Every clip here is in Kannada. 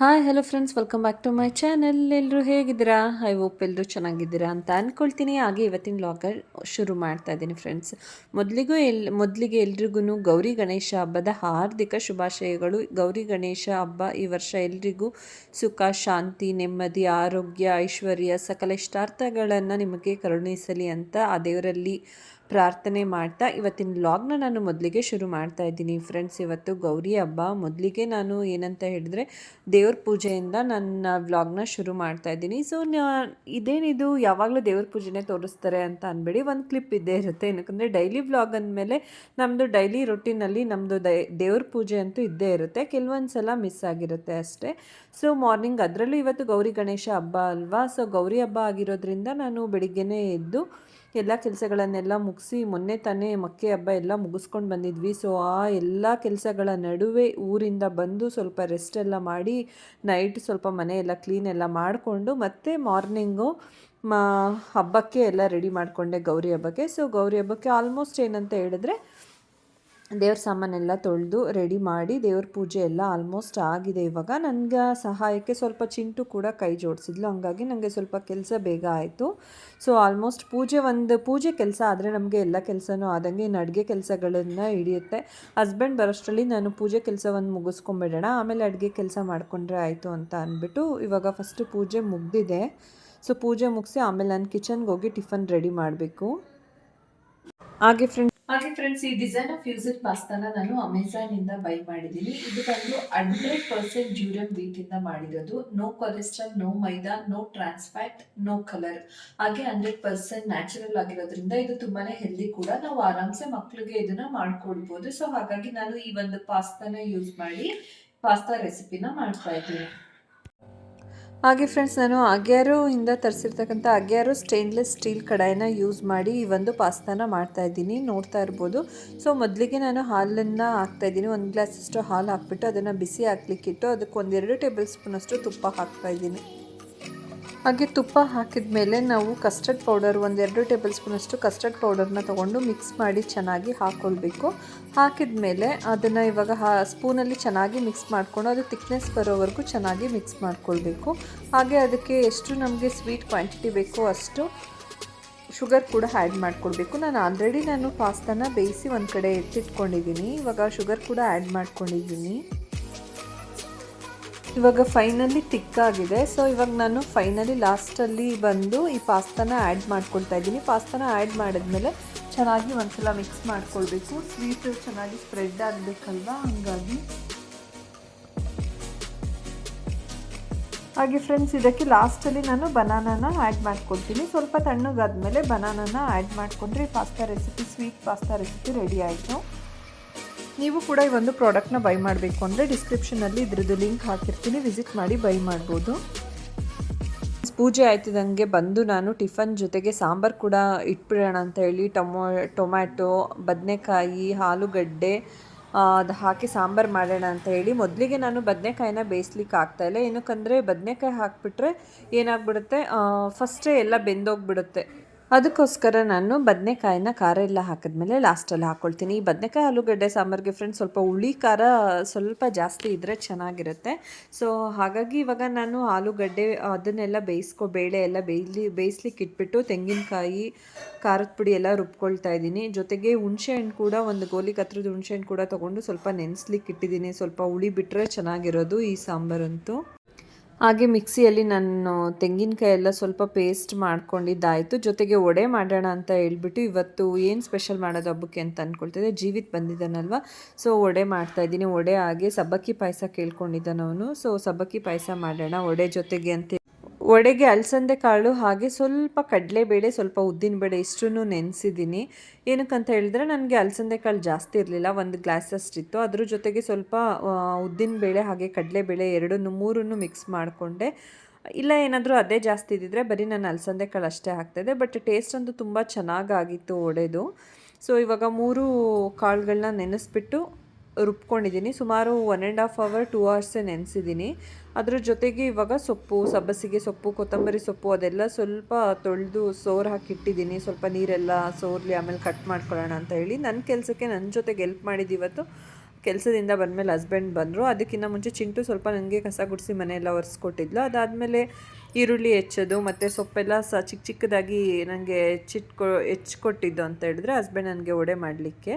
Hi hello friends welcome back to my channel ಎಲ್ಲರೂ ಹೇಗಿದ್ದೀರಾ? ಐ ಓಪ್ ಎಲ್ಲರೂ ಚೆನ್ನಾಗಿದ್ದೀರಾ ಅಂತ ಅಂದ್ಕೊಳ್ತೀನಿ ಹಾಗೆ ಇವತ್ತಿನ ಲಾಗರ್ ಶುರು ಮಾಡ್ತಾ ಇದ್ದೀನಿ ಫ್ರೆಂಡ್ಸ್ ಮೊದಲಿಗೂ ಎಲ್, ಮೊದಲಿಗೆ ಎಲ್ರಿಗೂ ಗೌರಿ ಗಣೇಶ ಹಬ್ಬದ ಹಾರ್ದಿಕ ಶುಭಾಶಯಗಳು. ಗೌರಿ ಗಣೇಶ ಹಬ್ಬ ಈ ವರ್ಷ ಎಲ್ರಿಗೂ ಸುಖ, ಶಾಂತಿ, ನೆಮ್ಮದಿ, ಆರೋಗ್ಯ, ಐಶ್ವರ್ಯ, ಸಕಲ ಇಷ್ಟಾರ್ಥಗಳನ್ನು ನಿಮಗೆ ಕರುಣಿಸಲಿ ಅಂತ ಆ ದೇವರಲ್ಲಿ ಪ್ರಾರ್ಥನೆ ಮಾಡ್ತಾ ಇವತ್ತಿನ ವ್ಲಾಗ್ನ ನಾನು ಮೊದಲಿಗೆ ಶುರು ಮಾಡ್ತಾ ಇದ್ದೀನಿ. ಫ್ರೆಂಡ್ಸ್ ಇವತ್ತು ಗೌರಿ ಹಬ್ಬ. ಮೊದಲಿಗೆ ನಾನು ಏನಂತ ಹೇಳಿದ್ರೆ ದೇವ್ರ ಪೂಜೆಯಿಂದ ನನ್ನ ವ್ಲಾಗ್ನ ಶುರು ಮಾಡ್ತಾ ಇದ್ದೀನಿ. ಸೊ ಇದೇನಿದು? ಯಾವಾಗಲೂ ದೇವ್ರ ಪೂಜೆನೇ ತೋರಿಸ್ತಾರೆ ಅಂತ ಅನ್ಬೇಡಿ. ಒಂದು ಕ್ಲಿಪ್ ಇದ್ದೇ ಇರುತ್ತೆ. ಏನಕ್ಕಂದರೆ ಡೈಲಿ ವ್ಲಾಗ್ ಅಂದಮೇಲೆ ನಮ್ಮದು ಡೈಲಿ ರೊಟೀನಲ್ಲಿ ನಮ್ಮದು ದೇವ್ರ ಪೂಜೆ ಅಂತೂ ಇದ್ದೇ ಇರುತ್ತೆ. ಕೆಲವೊಂದು ಸಲ ಮಿಸ್ ಆಗಿರುತ್ತೆ ಅಷ್ಟೇ. ಸೊ ಮಾರ್ನಿಂಗ್ ಅದರಲ್ಲೂ ಇವತ್ತು ಗೌರಿ ಗಣೇಶ ಹಬ್ಬ ಅಲ್ವಾ? ಸೊ ಗೌರಿ ಹಬ್ಬ ಆಗಿರೋದ್ರಿಂದ ನಾನು ಬೆಳಿಗ್ಗೆನೇ ಎದ್ದು ಎಲ್ಲ ಕೆಲಸಗಳನ್ನೆಲ್ಲ ಮುಗಿಸಿ ಮೊನ್ನೆ ತಾನೇ ಮಕ್ಕೆ ಹಬ್ಬ ಎಲ್ಲ ಮುಗಿಸ್ಕೊಂಡು ಬಂದಿದ್ವಿ. ಸೊ ಆ ಎಲ್ಲ ಕೆಲಸಗಳ ನಡುವೆ ಊರಿಂದ ಬಂದು ಸ್ವಲ್ಪ ರೆಸ್ಟ್ ಎಲ್ಲ ಮಾಡಿ ನೈಟ್ ಸ್ವಲ್ಪ ಮನೆ ಎಲ್ಲ ಕ್ಲೀನ್ ಎಲ್ಲ ಮಾಡಿಕೊಂಡು ಮತ್ತೆ ಮಾರ್ನಿಂಗು ಮಾ, ಹಬ್ಬಕ್ಕೆ ಎಲ್ಲ ರೆಡಿ ಮಾಡಿಕೊಂಡೆ ಗೌರಿ ಹಬ್ಬಕ್ಕೆ. ಸೊ ಗೌರಿ ಹಬ್ಬಕ್ಕೆ ಆಲ್ಮೋಸ್ಟ್ ಏನಂತ ಹೇಳಿದ್ರೆ ದೇವ್ರ ಸಾಮಾನೆಲ್ಲ ತೊಳೆದು ರೆಡಿ ಮಾಡಿ ದೇವ್ರ ಪೂಜೆ ಎಲ್ಲ ಆಲ್ಮೋಸ್ಟ್ ಆಗಿದೆ ಇವಾಗ. ನನಗೆ ಸಹಾಯಕ್ಕೆ ಸ್ವಲ್ಪ ಚಿಂಟು ಕೂಡ ಕೈ ಜೋಡಿಸಿದ್ಲು, ಹಂಗಾಗಿ ನನಗೆ ಸ್ವಲ್ಪ ಕೆಲಸ ಬೇಗ ಆಯಿತು. ಸೊ ಆಲ್ಮೋಸ್ಟ್ ಪೂಜೆ ಒಂದು, ಪೂಜೆ ಕೆಲಸ ಆದರೆ ನಮಗೆ ಎಲ್ಲ ಕೆಲಸನೂ ಆದಂಗೆ ಇನ್ನು ಅಡುಗೆ ಕೆಲಸಗಳನ್ನು ಹಿಡಿಯುತ್ತೆ. ಹಸ್ಬೆಂಡ್ ಬರೋಷ್ಟರಲ್ಲಿ ನಾನು ಪೂಜೆ ಕೆಲಸವನ್ನು ಮುಗಿಸ್ಕೊಂಬಿಡೋಣ, ಆಮೇಲೆ ಅಡುಗೆ ಕೆಲಸ ಮಾಡಿಕೊಂಡ್ರೆ ಆಯಿತು ಅಂತ ಅಂದ್ಬಿಟ್ಟು ಇವಾಗ ಫಸ್ಟ್ ಪೂಜೆ ಮುಗ್ದಿದೆ. ಸೊ ಪೂಜೆ ಮುಗಿಸಿ ಆಮೇಲೆ ನಾನು ಕಿಚನ್ಗೆ ಹೋಗಿ ಟಿಫನ್ ರೆಡಿ ಮಾಡಬೇಕು. ಹಾಗೆ ಫ್ರೆಂಡ್ ಹಾಗೆ ಫ್ರೆಂಡ್ಸ್ ಈ ಡಿಸೈನ್ ಆಫ್ ಫ್ಯೂಸನ್ ಪಾಸ್ತಾನ ನಾನು ಅಮೆಝಾನ್ ಇಂದ ಬೈ ಮಾಡಿದ್ದೀನಿ. ಇದು ಬಂದು ಹಂಡ್ರೆಡ್ ಪರ್ಸೆಂಟ್ ಜ್ಯೂರಿಯಂ ವೀಟ್ ಇಂದ ಮಾಡಿರೋದು. No cholesterol no maida no trans fat no colour ಹಾಗೆ ಹಂಡ್ರೆಡ್ ಪರ್ಸೆಂಟ್ ನ್ಯಾಚುರಲ್ ಆಗಿರೋದ್ರಿಂದ ಇದು ತುಂಬಾನೇ ಹೆಲ್ದಿ ಕೂಡ. ನಾವು ಆರಾಮ್ಸೆ ಮಕ್ಕಳಿಗೆ ಇದನ್ನ ಮಾಡ್ಕೊಡ್ಬೋದು ಸೊ ಹಾಗಾಗಿ ನಾನು ಈ ಒಂದು ಪಾಸ್ತಾನ ಯೂಸ್ ಮಾಡಿ ಪಾಸ್ತಾ ರೆಸಿಪಿನ ಮಾಡ್ತಾ ಇದ್ದೀನಿ. ಹಾಗೆ ಫ್ರೆಂಡ್ಸ್ ನಾನು ಅಗ್ಯಾರು ಇಂದ ತರಿಸಿರ್ತಕ್ಕಂಥ ಅಗ್ಯಾರು ಸ್ಟೇನ್ಲೆಸ್ ಸ್ಟೀಲ್ ಕಡಾಯಿನ ಯೂಸ್ ಮಾಡಿ ಈ ಒಂದು ಪಾಸ್ತಾನ ಮಾಡ್ತಾ ಇದ್ದೀನಿ, ನೋಡ್ತಾ ಇರ್ಬೋದು. ಸೊ ಮೊದಲಿಗೆ ನಾನು ಹಾಲನ್ನು ಹಾಕ್ತಾ ಇದ್ದೀನಿ. ಒಂದು ಗ್ಲಾಸಷ್ಟು ಹಾಲು ಹಾಕ್ಬಿಟ್ಟು ಅದನ್ನು ಬಿಸಿ ಹಾಕ್ಲಿಕ್ಕಿಟ್ಟು ಅದಕ್ಕೆ ಒಂದೆರಡು ಟೇಬಲ್ ಸ್ಪೂನಷ್ಟು ತುಪ್ಪ ಹಾಕ್ತಾ ಇದ್ದೀನಿ. ಹಾಗೆ ತುಪ್ಪ ಹಾಕಿದ ಮೇಲೆ ನಾವು ಕಸ್ಟರ್ಡ್ ಪೌಡರ್ ಒಂದೆರಡು ಟೇಬಲ್ ಸ್ಪೂನಷ್ಟು ಕಸ್ಟರ್ಡ್ ಪೌಡರ್ನ ತೊಗೊಂಡು ಮಿಕ್ಸ್ ಮಾಡಿ ಚೆನ್ನಾಗಿ ಹಾಕ್ಕೊಳ್ಬೇಕು ಹಾಕಿದ ಮೇಲೆ ಅದನ್ನು ಇವಾಗ ಹಾ ಸ್ಪೂನಲ್ಲಿ ಚೆನ್ನಾಗಿ ಮಿಕ್ಸ್ ಮಾಡಿಕೊಂಡು ಅದು ತಿಕ್ನೆಸ್ ಬರೋವರೆಗೂ ಚೆನ್ನಾಗಿ ಮಿಕ್ಸ್ ಮಾಡ್ಕೊಳ್ಬೇಕು. ಹಾಗೆ ಅದಕ್ಕೆ ಎಷ್ಟು ನಮಗೆ ಸ್ವೀಟ್ ಕ್ವಾಂಟಿಟಿ ಬೇಕೋ ಅಷ್ಟು ಶುಗರ್ ಕೂಡ ಆ್ಯಡ್ ಮಾಡ್ಕೊಳ್ಬೇಕು. ನಾನು ಆಲ್ರೆಡಿ ನಾನು ಪಾಸ್ತಾನ ಬೇಯಿಸಿ ಒಂದು ಕಡೆ ಎತ್ತಿಟ್ಕೊಂಡಿದ್ದೀನಿ. ಇವಾಗ ಶುಗರ್ ಕೂಡ ಆ್ಯಡ್ ಮಾಡ್ಕೊಂಡಿದ್ದೀನಿ. ಇವಾಗ ಫೈನಲಿ ತಿಕ್ಕಾಗಿದೆ ಸೊ ಇವಾಗ ನಾನು ಫೈನಲಿ ಲಾಸ್ಟಲ್ಲಿ ಬಂದು ಈ ಪಾಸ್ತಾನ ಆ್ಯಡ್ ಮಾಡ್ಕೊಳ್ತಾ ಇದ್ದೀನಿ. ಪಾಸ್ತಾನ ಆ್ಯಡ್ ಮಾಡಿದ್ಮೇಲೆ ಚೆನ್ನಾಗಿ ಒಂದ್ಸಲ ಮಿಕ್ಸ್ ಮಾಡ್ಕೊಳ್ಬೇಕು. ಸ್ವೀಟ್ ಚೆನ್ನಾಗಿ ಸ್ಪ್ರೆಡ್ ಆಗಬೇಕಲ್ವಾ? ಹಂಗಾಗಿ. ಹಾಗೆ ಫ್ರೆಂಡ್ಸ್ ಇದಕ್ಕೆ ಲಾಸ್ಟಲ್ಲಿ ನಾನು ಬನಾನಾನ ಆ್ಯಡ್ ಮಾಡ್ಕೊಳ್ತೀನಿ. ಸ್ವಲ್ಪ ತಣ್ಣಗಾದ್ಮೇಲೆ ಬನಾನಾನ ಆ್ಯಡ್ ಮಾಡಿಕೊಂಡ್ರೆ pasta recipe sweet pasta recipe ready ಆಯಿತು. ನೀವು ಕೂಡ ಈ ಒಂದು ಪ್ರಾಡಕ್ಟ್ನ ಬೈ ಮಾಡಬೇಕು ಅಂದರೆ ಡಿಸ್ಕ್ರಿಪ್ಷನಲ್ಲಿ ಇದ್ರದ್ದು ಲಿಂಕ್ ಹಾಕಿರ್ತೀನಿ. ವಿಸಿಟ್ ಮಾಡಿ ಬೈ ಮಾಡ್ಬೋದು. ಪೂಜೆ ಆಯ್ತಿದಂಗೆ ಬಂದು ನಾನು ಟಿಫನ್ ಜೊತೆಗೆ ಸಾಂಬಾರು ಕೂಡ ಇಟ್ಬಿಡೋಣ ಅಂತ ಹೇಳಿ ಟೊಮೊ, ಟೊಮ್ಯಾಟೊ, ಬದನೆಕಾಯಿ, ಆಲೂಗಡ್ಡೆ ಅದು ಹಾಕಿ ಸಾಂಬಾರು ಮಾಡೋಣ ಅಂತ ಹೇಳಿ ಮೊದಲಿಗೆ ನಾನು ಬದನೆಕಾಯಿನ ಬೇಯಿಸ್ಲಿಕ್ಕೆ ಆಗ್ತಾಯಿಲ್ಲ ಏನಕ್ಕಂದರೆ ಬದನೆಕಾಯಿ ಹಾಕಿಬಿಟ್ರೆ ಏನಾಗ್ಬಿಡುತ್ತೆ? ಫಸ್ಟೇ ಎಲ್ಲ ಬೆಂದೋಗ್ಬಿಡುತ್ತೆ. ಅದಕ್ಕೋಸ್ಕರ ನಾನು ಬದನೆಕಾಯಿನ ಖಾರ ಎಲ್ಲ ಹಾಕಿದ್ಮೇಲೆ ಲಾಸ್ಟಲ್ಲಿ ಹಾಕ್ಕೊಳ್ತೀನಿ ಈ ಬದನೆಕಾಯಿ, ಆಲೂಗಡ್ಡೆ, ಸಾಂಬಾರಿಗೆ ಫ್ರೆಂಡ್ಸ್ ಸ್ವಲ್ಪ ಹುಳಿ, ಖಾರ ಸ್ವಲ್ಪ ಜಾಸ್ತಿ ಇದ್ದರೆ ಚೆನ್ನಾಗಿರುತ್ತೆ. ಸೊ ಹಾಗಾಗಿ ಇವಾಗ ನಾನು ಆಲೂಗಡ್ಡೆ, ಅದನ್ನೆಲ್ಲ ಬೇಯಿಸ್ಕೊ, ಬೇಳೆ ಎಲ್ಲ ಬೇಯ್ಲಿ, ಬೇಯಿಸ್ಲಿಕ್ಕೆ ಇಟ್ಬಿಟ್ಟು ತೆಂಗಿನಕಾಯಿ, ಖಾರದ ಪುಡಿ ಎಲ್ಲ ರುಬ್ಕೊಳ್ತಾ ಇದ್ದೀನಿ. ಜೊತೆಗೆ ಹುಣಸೆಹಣ್ಣು ಕೂಡ, ಒಂದು ಗೋಲಿ ಕತ್ರದ ಹುಣಸೆಹಣ್ಣು ಕೂಡ ತೊಗೊಂಡು ಸ್ವಲ್ಪ ನೆನೆಸ್ಲಿಕ್ಕೆ ಇಟ್ಟಿದ್ದೀನಿ. ಸ್ವಲ್ಪ ಹುಳಿ ಬಿಟ್ಟರೆ ಚೆನ್ನಾಗಿರೋದು ಈ ಸಾಂಬಾರಂತೂ. ಹಾಗೆ ಮಿಕ್ಸಿಯಲ್ಲಿ ನಾನು ತೆಂಗಿನಕಾಯಿ ಎಲ್ಲ ಸ್ವಲ್ಪ ಪೇಸ್ಟ್ ಮಾಡ್ಕೊಂಡಿದ್ದಾಯಿತು. ಜೊತೆಗೆ ವಡೆ ಮಾಡೋಣ ಅಂತ ಹೇಳ್ಬಿಟ್ಟು ಇವತ್ತು ಏನು ಸ್ಪೆಷಲ್ ಮಾಡೋದು ಹಬ್ಬಕ್ಕೆ ಅಂತ ಅಂದ್ಕೊಳ್ತಿದ್ದೆ ಜೀವಿತ್ ಬಂದಿದ್ದಾನಲ್ವ? ಸೊ ವಡೆ ಮಾಡ್ತಾಯಿದ್ದೀನಿ ವಡೆ ಹಾಗೆ ಸಬ್ಬಕ್ಕಿ ಪಾಯಸ ಕೇಳ್ಕೊಂಡಿದ್ದಾನವನು. ಸೊ ಸಬ್ಬಕ್ಕಿ ಪಾಯಸ ಮಾಡೋಣ, ವಡೆ ಜೊತೆಗೆ ಅಂತ ವಡೆಗೆ ಅಲಸಂದೆ ಕಾಳು ಹಾಗೆ ಸ್ವಲ್ಪ ಕಡಲೆಬೇಳೆ, ಸ್ವಲ್ಪ ಉದ್ದಿನ ಬೇಳೆ ಇಷ್ಟನ್ನು ನೆನೆಸಿದ್ದೀನಿ. ಏನಕ್ಕಂತ ಹೇಳಿದ್ರೆ ನನಗೆ ಅಲಸಂದೆ ಕಾಳು ಜಾಸ್ತಿ ಇರಲಿಲ್ಲ. ಒಂದು ಗ್ಲಾಸ್ ಅಷ್ಟಿತ್ತು. ಅದ್ರ ಜೊತೆಗೆ ಸ್ವಲ್ಪ ಉದ್ದಿನ ಬೇಳೆ ಹಾಗೆ ಕಡಲೆಬೇಳೆ ಎರಡನ್ನು ಮೂರನ್ನು ಮಿಕ್ಸ್ ಮಾಡಿಕೊಂಡೆ. ಇಲ್ಲ, ಏನಾದರೂ ಅದೇ ಜಾಸ್ತಿ ಇದ್ದಿದ್ರೆ ಬರೀ ನಾನು ಅಲಸಂದೆ ಕಾಳು ಅಷ್ಟೇ ಹಾಕ್ತಾಯಿದ್ದೆ ಬಟ್ ಟೇಸ್ಟ್ ಅಂತೂ ತುಂಬ ಚೆನ್ನಾಗಾಗಿತ್ತು ಒಡೆದು. ಸೊ ಇವಾಗ ಮೂರು ಕಾಳುಗಳನ್ನ ನೆನೆಸ್ಬಿಟ್ಟು ರುಬ್ಕೊಂಡಿದ್ದೀನಿ. ಸುಮಾರು one and half hour two ಅವರ್ಸೇ ನೆನೆಸಿದ್ದೀನಿ. ಅದ್ರ ಜೊತೆಗೆ ಇವಾಗ ಸೊಪ್ಪು, ಸಬ್ಬಸಿಗೆ ಸೊಪ್ಪು, ಕೊತ್ತಂಬರಿ ಸೊಪ್ಪು ಅದೆಲ್ಲ ಸ್ವಲ್ಪ ತೊಳೆದು ಸೋರು ಹಾಕಿಟ್ಟಿದ್ದೀನಿ ಸ್ವಲ್ಪ ನೀರೆಲ್ಲ ಸೋರ್ಲಿ ಆಮೇಲೆ ಕಟ್ ಮಾಡ್ಕೊಳ್ಳೋಣ ಅಂತ ಹೇಳಿ. ನನ್ನ ಕೆಲಸಕ್ಕೆ ನನ್ನ ಜೊತೆಗೆ ಎಲ್ಪ್ ಮಾಡಿದ್ದು ಇವತ್ತು. ಕೆಲಸದಿಂದ ಬಂದಮೇಲೆ ಹಸ್ಬೆಂಡ್ ಬಂದರು. ಅದಕ್ಕಿಂತ ಮುಂಚೆ ಚಿಂಟು ಸ್ವಲ್ಪ ನನಗೆ ಕಸ ಗುಡಿಸಿ ಮನೆಯೆಲ್ಲ ಒರೆಸ್ಕೊಟ್ಟಿದ್ಲು. ಅದಾದಮೇಲೆ ಈರುಳ್ಳಿ ಹೆಚ್ಚೋದು, ಮತ್ತು ಸೊಪ್ಪೆಲ್ಲ ಸ ಚಿಕ್ಕ ಚಿಕ್ಕದಾಗಿ ನನಗೆ ಹೆಚ್ಚಿಟ್ಕೊ, ಹೆಚ್ಚಿಕೊಟ್ಟಿದ್ದು ಅಂತ ಹೇಳಿದ್ರೆ ಹಸ್ಬೆಂಡ್ ನನಗೆ ಒಡೆ ಮಾಡಲಿಕ್ಕೆ.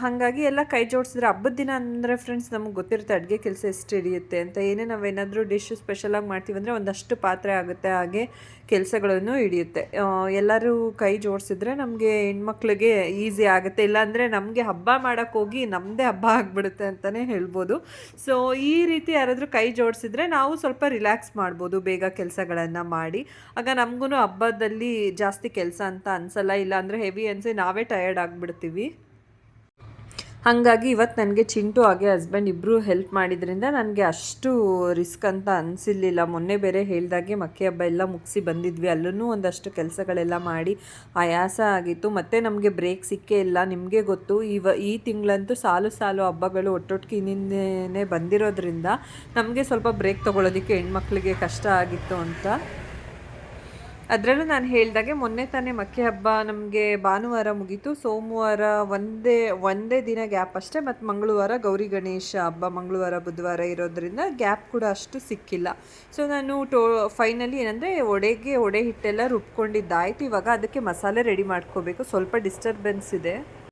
ಹಾಗಾಗಿ ಎಲ್ಲ ಕೈ ಜೋಡಿಸಿದ್ರೆ ಹಬ್ಬದ ದಿನ ಅಂದರೆ ಫ್ರೆಂಡ್ಸ್ ನಮಗೆ ಗೊತ್ತಿರುತ್ತೆ ಅಡುಗೆ ಕೆಲಸ ಎಷ್ಟು ಹಿಡಿಯುತ್ತೆ ಅಂತ, ಏನೇ ನಾವೇನಾದರೂ ಡಿಶ್ ಸ್ಪೆಷಲಾಗಿ ಮಾಡ್ತೀವಿ ಅಂದರೆ ಒಂದಷ್ಟು ಪಾತ್ರೆ ಆಗುತ್ತೆ, ಹಾಗೆ ಕೆಲಸಗಳನ್ನು ಹಿಡಿಯುತ್ತೆ. ಎಲ್ಲರೂ ಕೈ ಜೋಡಿಸಿದ್ರೆ ನಮಗೆ ಹೆಣ್ಮಕ್ಳಿಗೆ ಈಸಿ ಆಗುತ್ತೆ. ಇಲ್ಲಾಂದರೆ ನಮಗೆ ಹಬ್ಬ ಮಾಡೋಕ್ಕೆ ಹೋಗಿ ನಮ್ಮದೇ ಹಬ್ಬ ಆಗಿಬಿಡುತ್ತೆ ಅಂತಲೇ ಹೇಳ್ಬೋದು. ಸೊ ಈ ರೀತಿ ಯಾರಾದರೂ ಕೈ ಜೋಡಿಸಿದ್ರೆ ನಾವು ಸ್ವಲ್ಪ ರಿಲ್ಯಾಕ್ಸ್ ಮಾಡ್ಬೋದು, ಬೇಗ ಕೆಲಸಗಳನ್ನು ಮಾಡಿ. ಆಗ ನಮಗೂ ಹಬ್ಬದಲ್ಲಿ ಜಾಸ್ತಿ ಕೆಲಸ ಅಂತ ಅನ್ಸಲ್ಲ, ಇಲ್ಲಾಂದರೆ ಹೆವಿ ಅನ್ಸಿ ನಾವೇ ಟಯರ್ಡ್ ಆಗಿಬಿಡ್ತೀವಿ. ಹಾಗಾಗಿ ಇವತ್ತು ನನಗೆ ಚಿಂಟು ಹಾಗೆ ಹಸ್ಬೆಂಡ್ ಇಬ್ಬರು ಹೆಲ್ಪ್ ಮಾಡಿದ್ರಿಂದ ನನಗೆ ಅಷ್ಟು ರಿಸ್ಕ್ ಅಂತ ಅನಿಸಿರ್ಲಿಲ್ಲ. ಮೊನ್ನೆ ಬೇರೆ ಹೇಳ್ದಾಗೆ ಮಕ್ಕಿ ಹಬ್ಬ ಎಲ್ಲ ಮುಗಿಸಿ ಬಂದಿದ್ವಿ. ಅಲ್ಲೂ ಒಂದಷ್ಟು ಕೆಲಸಗಳೆಲ್ಲ ಮಾಡಿ ಆಯಾಸ ಆಗಿತ್ತು. ಮತ್ತು ನಮಗೆ ಬ್ರೇಕ್ ಸಿಕ್ಕೇ ಇಲ್ಲ. ನಿಮಗೆ ಗೊತ್ತು, ಇವ ಈ ತಿಂಗಳಂತೂ ಸಾಲು ಸಾಲು ಹಬ್ಬಗಳು ಒಟ್ಟೊಟ್ಟಿಗೆ ಬಂದಿರೋದ್ರಿಂದ ನಮಗೆ ಸ್ವಲ್ಪ ಬ್ರೇಕ್ ತೊಗೊಳೋದಕ್ಕೆ ಹೆಣ್ಮಕ್ಳಿಗೆ ಕಷ್ಟ ಆಗಿತ್ತು ಅಂತ. ಅದರಲ್ಲೂ ನಾನು ಹೇಳಿದಾಗೆ ಮೊನ್ನೆ ತಾನೇ ಮಕ್ಕಿ ಹಬ್ಬ ನಮಗೆ ಭಾನುವಾರ ಮುಗೀತು. ಸೋಮವಾರ ಒಂದೇ ಒಂದೇ ದಿನ ಗ್ಯಾಪ್ ಅಷ್ಟೇ, ಮತ್ತು ಮಂಗಳವಾರ ಗೌರಿ ಗಣೇಶ ಹಬ್ಬ ಮಂಗಳವಾರ, ಬುಧವಾರ ಇರೋದ್ರಿಂದ ಗ್ಯಾಪ್ ಕೂಡ ಅಷ್ಟು ಸಿಕ್ಕಿಲ್ಲ. ಸೊ ನಾನು ಟೋ ಫೈನಲಿ ಏನಂದರೆ ಒಡೆಗೆ ಒಡೆ ಹಿಟ್ಟೆಲ್ಲ ರುಬ್ಕೊಂಡಿದ್ದಾಯ್ತು. ಇವಾಗ ಅದಕ್ಕೆ ಮಸಾಲೆ ರೆಡಿ ಮಾಡ್ಕೋಬೇಕು. ಸ್ವಲ್ಪ ಡಿಸ್ಟರ್ಬೆನ್ಸ್ ಇದೆ.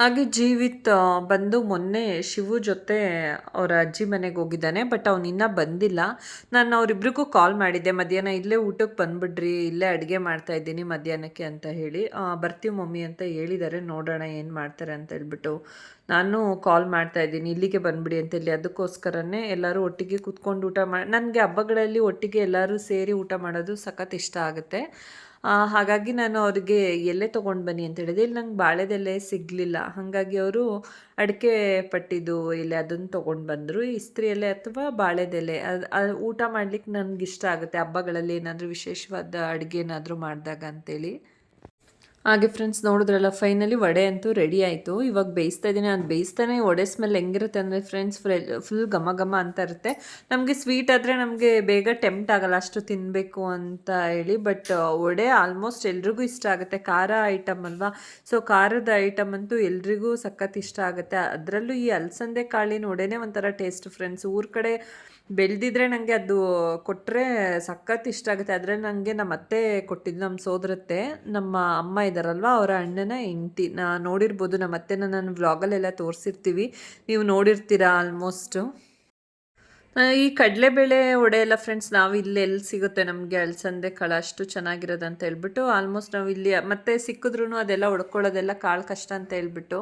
ಹಾಗೆ ಜೀವಿತ್ ಬಂದು ಮೊನ್ನೆ ಶಿವು ಜೊತೆ ಅವರ ಅಜ್ಜಿ ಮನೆಗೆ ಹೋಗಿದ್ದಾನೆ ಬಟ್ ಅವ್ನು ಇನ್ನೂ ಬಂದಿಲ್ಲ. ನಾನು ಅವರಿಬ್ರಿಗೂ ಕಾಲ್ ಮಾಡಿದ್ದೆ, ಮಧ್ಯಾಹ್ನ ಇಲ್ಲೇ ಊಟಕ್ಕೆ ಬಂದ್ಬಿಡ್ರಿ, ಇಲ್ಲೇ ಅಡುಗೆ ಮಾಡ್ತಾ ಇದ್ದೀನಿ ಮಧ್ಯಾಹ್ನಕ್ಕೆ ಅಂತ ಹೇಳಿ. ಬರ್ತೀವಿ ಮಮ್ಮಿ ಅಂತ ಹೇಳಿದ್ದಾರೆ, ನೋಡೋಣ ಏನು ಮಾಡ್ತಾರೆ ಅಂತ ಹೇಳ್ಬಿಟ್ಟು. ನಾನು ಕಾಲ್ ಮಾಡ್ತಾ ಇದ್ದೀನಿ, ಇಲ್ಲಿಗೆ ಬಂದ್ಬಿಡಿ ಅಂತ ಹೇಳಿ. ಅದಕ್ಕೋಸ್ಕರನೇ ಎಲ್ಲರೂ ಒಟ್ಟಿಗೆ ಕೂತ್ಕೊಂಡು ಊಟ ಮಾಡಿ ನನಗೆ ಹಬ್ಬಗಳಲ್ಲಿ ಒಟ್ಟಿಗೆ ಎಲ್ಲರೂ ಸೇರಿ ಊಟ ಮಾಡೋದು ಸಖತ್ ಇಷ್ಟ ಆಗುತ್ತೆ. ಹಾಗಾಗಿ ನಾನು ಅವ್ರಿಗೆ ಎಲೆ ತೊಗೊಂಡು ಬನ್ನಿ ಅಂತ ಹೇಳಿದೆ. ಇಲ್ಲಿ ನಂಗೆ ಬಾಳೆದೆಲೆ ಸಿಗಲಿಲ್ಲ. ಹಾಗಾಗಿ ಅವರು ಅಡಿಕೆ ಪಟ್ಟಿದ್ದು ಎಲೆ ಅದನ್ನು ತೊಗೊಂಡು ಬಂದರು. ಇಸ್ತ್ರಿ ಎಲೆ ಅಥವಾ ಬಾಳೆದೆಲೆ ಅದು ಊಟ ಮಾಡ್ಲಿಕ್ಕೆ ನನಗಿಷ್ಟ ಆಗುತ್ತೆ. ಹಬ್ಬಗಳಲ್ಲಿ ಏನಾದರೂ ವಿಶೇಷವಾದ ಅಡುಗೆ ಏನಾದರೂ ಮಾಡಿದಾಗ ಅಂತೇಳಿ. ಹಾಗೆ ಫ್ರೆಂಡ್ಸ್ ನೋಡಿದ್ರಲ್ಲ ಫೈನಲಿ ವಡೆ ಅಂತೂ ರೆಡಿ ಆಯಿತು. ಇವಾಗ ಬೇಯಿಸ್ತಾ ಇದ್ದೀನಿ. ಅದು ಬೇಯಿಸ್ತಾನೆ ವಡೆ ಸ್ಮೆಲ್ ಹೆಂಗಿರುತ್ತೆ ಅಂದರೆ ಫ್ರೆಂಡ್ಸ್ ಫುಲ್ ಘಮ ಘಮ ಅಂತ ಇರುತ್ತೆ. ನಮಗೆ ಸ್ವೀಟ್ ಆದರೆ ನಮಗೆ ಬೇಗ ಟೆಂಪ್ಟ್ ಆಗಲ್ಲ, ಅಷ್ಟು ತಿನ್ನಬೇಕು ಅಂತ ಹೇಳಿ. ಬಟ್ ವಡೆ ಆಲ್ಮೋಸ್ಟ್ ಎಲ್ರಿಗೂ ಇಷ್ಟ ಆಗುತ್ತೆ. ಖಾರ ಐಟಮ್ ಅಲ್ವಾ? ಸೊ ಖಾರದ ಐಟಮ್ ಅಂತೂ ಎಲ್ರಿಗೂ ಸಖತ್ ಇಷ್ಟ ಆಗುತ್ತೆ. ಅದರಲ್ಲೂ ಈ ಅಲಸಂದೆ ಕಾಳಿನ ವಡೆನೇ ಒಂಥರ ಟೇಸ್ಟ್ ಫ್ರೆಂಡ್ಸ್ ಊರ ಕಡೆ ಬೆಳೆದಿದ್ರೆ ನನಗೆ ಅದು ಕೊಟ್ಟರೆ ಸಖತ್ ಇಷ್ಟ ಆಗುತ್ತೆ. ಆದರೆ ನನಗೆ ನಮ್ಮ ಅತ್ತೆ ಕೊಟ್ಟಿದ್ದು ನಮ್ಮ ಸೋದರತ್ತೆ. ನಮ್ಮ ಅಮ್ಮ ಇದ್ದಾರಲ್ವ? ಅವರ ಅಣ್ಣನ ಹೆಂಡತಿ. ನಾ ನೋಡಿರ್ಬೋದು, ನಮ್ಮ ಅತ್ತೆನ ನಾನು ವ್ಲಾಗಲ್ಲೆಲ್ಲ ತೋರಿಸಿರ್ತೀವಿ. ನೀವು ನೋಡಿರ್ತೀರಾ ಆಲ್ಮೋಸ್ಟು ಈ ಕಡಲೆಬೇಳೆ ಒಡೆ ಎಲ್ಲ ಫ್ರೆಂಡ್ಸ್ ನಾವು ಇಲ್ಲಿ ಎಲ್ಲಿ ಸಿಗುತ್ತೆ ನಮಗೆ? ಅಳ್ಸಂದೆ ಕಾಳು ಅಷ್ಟು ಚೆನ್ನಾಗಿರೋದು ಅಂತ ಹೇಳ್ಬಿಟ್ಟು ಆಲ್ಮೋಸ್ಟ್ ನಾವು ಇಲ್ಲಿ, ಮತ್ತೆ ಸಿಕ್ಕಿದ್ರೂ ಅದೆಲ್ಲ ಹೊಡ್ಕೊಳ್ಳೋದೆಲ್ಲ ಕಾಳು ಕಷ್ಟ ಅಂತ ಹೇಳ್ಬಿಟ್ಟು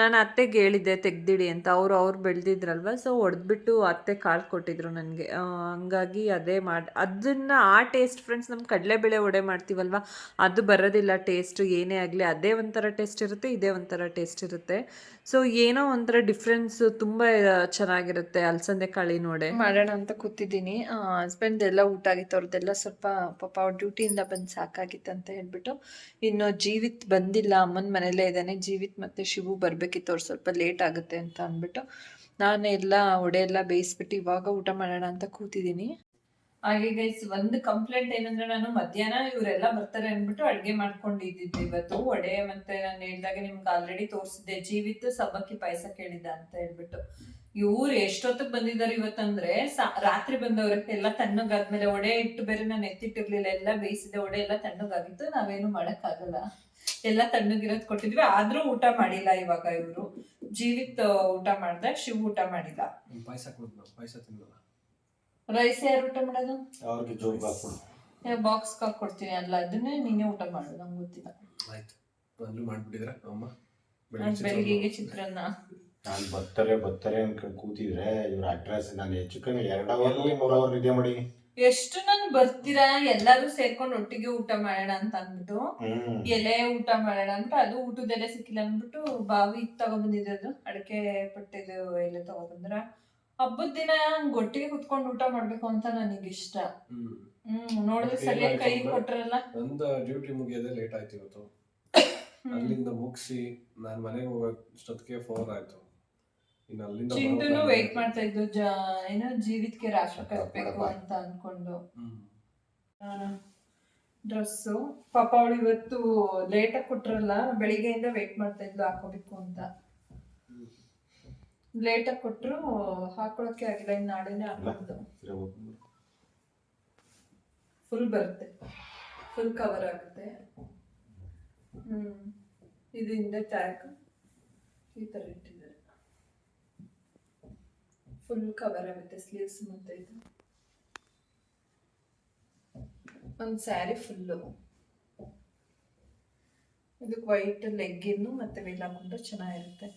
ನಾನು ಅತ್ತೆಗೆ ಹೇಳಿದ್ದೆ, ತೆಗ್ದಿಡಿ ಅಂತ. ಅವರು ಅವ್ರು ಬೆಳೆದಿದ್ರಲ್ವ? ಸೊ ಹೊಡೆದ್ಬಿಟ್ಟು ಅತ್ತೆ ಕಾಲು ಕೊಟ್ಟಿದ್ರು ನನಗೆ. ಹಂಗಾಗಿ ಅದೇ ಮಾಡಿ, ಅದನ್ನು ಆ ಟೇಸ್ಟ್ ಫ್ರೆಂಡ್ಸ್ ನಮ್ಮ ಕಡಲೆಬೇಳೆ ಒಡೆ ಮಾಡ್ತೀವಲ್ವ? ಅದು ಬರೋದಿಲ್ಲ ಟೇಸ್ಟ್ ಏನೇ ಆಗಲಿ ಅದೇ ಒಂಥರ ಟೇಸ್ಟ್ ಇರುತ್ತೆ, ಇದೇ ಒಂಥರ ಟೇಸ್ಟ್ ಇರುತ್ತೆ. ಸೊ ಏನೋ ಒಂಥರ ಡಿಫ್ರೆನ್ಸ್ ತುಂಬ ಚೆನ್ನಾಗಿರುತ್ತೆ ಅಲ್ಸಂದೆ ಕಾಳಿ ನೋಡೆ. ಮಾಡೋಣ ಅಂತ ಕೂತಿದ್ದೀನಿ. ಹಸ್ಬೆಂಡ್ ಎಲ್ಲ ಊಟ ಆಗಿತ್ತು ಅವ್ರದ್ದೆಲ್ಲ ಸ್ವಲ್ಪ ಪಾಪ ಅವ್ರ ಡ್ಯೂಟಿಯಿಂದ ಬಂದು ಸಾಕಾಗಿತ್ತು ಅಂತ ಹೇಳ್ಬಿಟ್ಟು, ಇನ್ನು ಜೀವಿತ್ ಬಂದಿಲ್ಲ, ಅಮ್ಮನ ಮನೇಲೇ ಇದ್ದಾನೆ. ಜೀವಿತ್ ಮತ್ತು ಶಿವು ಬರಬೇಕಿತ್ತು ಅವ್ರು ಸ್ವಲ್ಪ ಲೇಟ್ ಆಗುತ್ತೆ ಅಂತ ಅಂದ್ಬಿಟ್ಟು ನಾನು ಎಲ್ಲ ಒಡೆ ಎಲ್ಲ ಬೇಯಿಸ್ಬಿಟ್ಟು ಇವಾಗ ಊಟ ಮಾಡೋಣ ಅಂತ ಕೂತಿದ್ದೀನಿ. ಹಾಗೆ ಗೈಸ್ ಒಂದು ಕಂಪ್ಲೇಂಟ್ ಏನಂದ್ರೆ ನಾನು ಮಧ್ಯಾಹ್ನ ಇವರೆಲ್ಲ ಬರ್ತಾರೆ ಅಂದ್ಬಿಟ್ಟು ಅಡ್ಗೆ ಮಾಡ್ಕೊಂಡಿದ್ದಿದ್ದು ಇವತ್ತು. ಒಡೆ ಮತ್ತೆ ನಾನು ಹೇಳಿದಾಗ ನಿಮ್ಗೆ ಆಲ್ರೆಡಿ ತೋರಿಸಿದ್ದೆ. ಜೀವಿತ್ತು ಸಬ್ಬಕ್ಕಿ ಪಾಯಸ ಕೇಳಿದ್ದ ಅಂತ ಹೇಳ್ಬಿಟ್ಟು. ಇವ್ರು ಎಷ್ಟೊತ್ತಿಗೆ ಬಂದಿದ್ದಾರೆ ಇವತ್ತಂದ್ರೆ ರಾತ್ರಿ ಬಂದವ್ರೆ ಎಲ್ಲ ತಣ್ಣಗಾದ್ಮೇಲೆ ಒಡೆ ಇಟ್ಟು ಬೇರೆ ನಾನು ಎತ್ತಿಟ್ಟಿರ್ಲಿಲ್ಲ. ಎಲ್ಲ ಬೇಯಿಸಿದೆ ಒಡೆ ಎಲ್ಲ ತಣ್ಣಗಾಗಿತ್ತು. ನಾವೇನು ಮಾಡಕ್ಕಾಗಲ್ಲ. ಎಲ್ಲ ತಣ್ಣಗಿರೋದ್ ಕೊಟ್ಟಿದ್ವಿ. ಆದ್ರೂ ಊಟ ಮಾಡಿಲ್ಲ ಇವಾಗ ಇವರು. ಜೀವಿತ ಊಟ ಮಾಡ್ದೆ ಶಿವ್ ಊಟ ಮಾಡಿಲ್ಲ. ಪಾಯಸ ಕೊಡ್ದು ಪಾಯಸ ತಿನ್ನಲ್ಲ ರೈಸ್ ಯಾರು ಊಟ ಮಾಡೋದು? ಅವ್ರಿಗೆ ಜೋಗ್ ಹಾಕ್ಬಿಡು ಬಾಕ್ಸ್ ಕೊಡ್ತೀನಿ ಅಲ್ಲ ಅದನ್ನೇ ನೀನೇ ಊಟ ಮಾಡು ನಂಗೆ ಗೊತ್ತಿಲ್ಲ. ಆಯ್ತು. ಅಲ್ಲೂ ಮಾಡ್ಬಿಟ್ಟಿದ್ರ ಅಮ್ಮ? ನಾನ್ ಬೆಳಿಗ್ಗೆಗೆ ಚಿತ್ರಾನ್ನ. ನಾನು ಬರ್ತಾರೆ ಬರ್ತಾರೆ ಅನ್ಕೊಂಡು ಕೂತಿದ್ರೆ ಇವ್ರ ಅಡ್ರೆಸ್ ನಾನು ಹೆಚ್ಚು ಕಮ್ಮಿ ಎರಡು ಅವರ್ ಮೂರು ಅವರ್ ನಿದ್ದೆ ಮಾಡಿ. ಎಷ್ಟು ನನ್ ಬರ್ತೀರಾ? ಎಲ್ಲಾರು ಸೇರ್ಕೊಂಡು ಒಟ್ಟಿಗೆ ಊಟ ಮಾಡೋಣ ಅಂತ ಅಂದ್ಬಿಟ್ಟು ಎಲೆ ಊಟ ಮಾಡೋಣ ಅಂತ. ಅದು ಊಟದ ಎಲೆ ಸಿಕ್ಕಿಲ್ಲ ಅಂದ್ಬಿಟ್ಟು ಬಾವಿ ತಗೊಬಂದಿದ್ದು ಅಡಕೆ ಪಟ್ಟಿದ್ದು ಎಲೆ ತಗೊಬಂದ್ರ ಹಬ್ಬದ ದಿನ ಹಂಗ್ ಒಟ್ಟಿಗೆ ಕುತ್ಕೊಂಡು ಊಟ ಮಾಡ್ಬೇಕು ಅಂತ ನನಗೆ ಇಷ್ಟ ಹ್ಮ್ ನೋಡಿದ್ರೆ ಸರಿಯಾಗಿ ಕೈ ಕೊಟ್ರಲ್ಲ. ನಂದು ಡ್ಯೂಟಿ ಮುಗಿಯೋದೇ ಲೇಟ್ ಆಯ್ತು ಇವತ್ತು. ಅಲ್ಲಿಂದ ಮುಗಿಸಿ ನಾನು ಮನೆಗೆ ಹೋಗೋಷ್ಟೊತ್ತಿಗೆ ಫೋನ್ ಆಯ್ತು. ಇನ್ನು ಅಲ್ಲಿಂದ ಚಿಂಟುನು ವೇಟ್ ಮಾಡ್ತಾ ಇದ್ದು ಜ ಏನೋ ಜೀವಿತಕ್ಕೆ ರಾಷ್ಟ್ರ ಕಟ್ಬೇಕು ಅಂತ ಅನ್ಕೊಂಡು. ಡ್ರೆಸ್ಸು. ಪಾಪ ಅವಳು ಇವತ್ತು ಲೇಟಾಗಿ ಕೊಟ್ರಲ್ಲ ಬೆಳಿಗ್ಗೆಯಿಂದ ವೇಟ್ ಮಾಡ್ತಾ ಇದ್ಲು ಹಾಕೋಬೇಕು ಅಂತ. ಲೇಟಾಗಿ ಕೊಟ್ರು ಹಾಕೊಳಕ್ಕೆ ಆಗಿಲ್ಲ ಇನ್ನು ನಾಳೆನೇ ಹಾಕೋದು ಫುಲ್ ಬರುತ್ತೆ. ಫುಲ್ ಕವರ್ ಆಗುತ್ತೆ. ಹ್ಮ್. ಇದು ಹಿಂದೆ ಟ್ಯಾಗ್ ಈ ತರ ಇಟ್ಟಿದ್ದಾರೆ. ಫುಲ್ ಕವರ್ ಆಗುತ್ತೆ ಸ್ಲೀವ್ಸ್ ಮತ್ತೆ ಇದು ಒಂದು ಸ್ಯಾರಿ ಫುಲ್ಲು ಇದಕ್ಕೆ ವೈಟ್ ಲೆಗ್ಗಿನ್ನು ಮತ್ತೆ ವೇಲ್ ಹಾಕೊಂಡ್ರೆ ಚೆನ್ನಾಗಿರುತ್ತೆ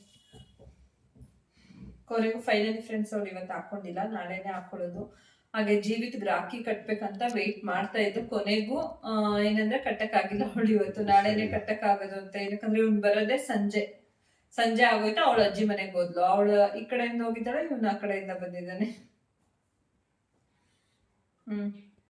ಕೊನೆಗೂ ಫೈನಲಿ ಫ್ರೆಂಡ್ಸ್ ಅವ್ರು ಇವತ್ತು ಹಾಕೊಂಡಿಲ್ಲ ನಾಳೆನೇ ಹಾಕೊಳ್ಳೋದು ಹಾಗೆ ಜೀವಿತ ರಾಖಿ ಕಟ್ಬೇಕಂತ ವೆಯ್ಟ್ ಮಾಡ್ತಾ ಇದ್ದು ಕೊನೆಗೂ ಏನಂದ್ರೆ ಕಟ್ಟಕ್ಕಾಗಿಲ್ಲ ಅವಳು ಇವತ್ತು ನಾಳೆನೆ ಕಟ್ಟಕ್ಕಾಗೋದು ಅಂತ ಏನಕ್ಕಂದ್ರೆ ಇವ್ನು ಬರೋದೇ ಸಂಜೆ ಸಂಜೆ ಆಗೋಯ್ತು, ಅವಳ ಅಜ್ಜಿ ಮನೆಗೆ ಹೋದ್ಲು. ಅವಳು ಈ ಕಡೆಯಿಂದ ಹೋಗಿದ್ದಾಳೆ, ಇವನು ಆ ಕಡೆಯಿಂದ ಬಂದಿದ್ದಾನೆ? ಹ್ಮ್.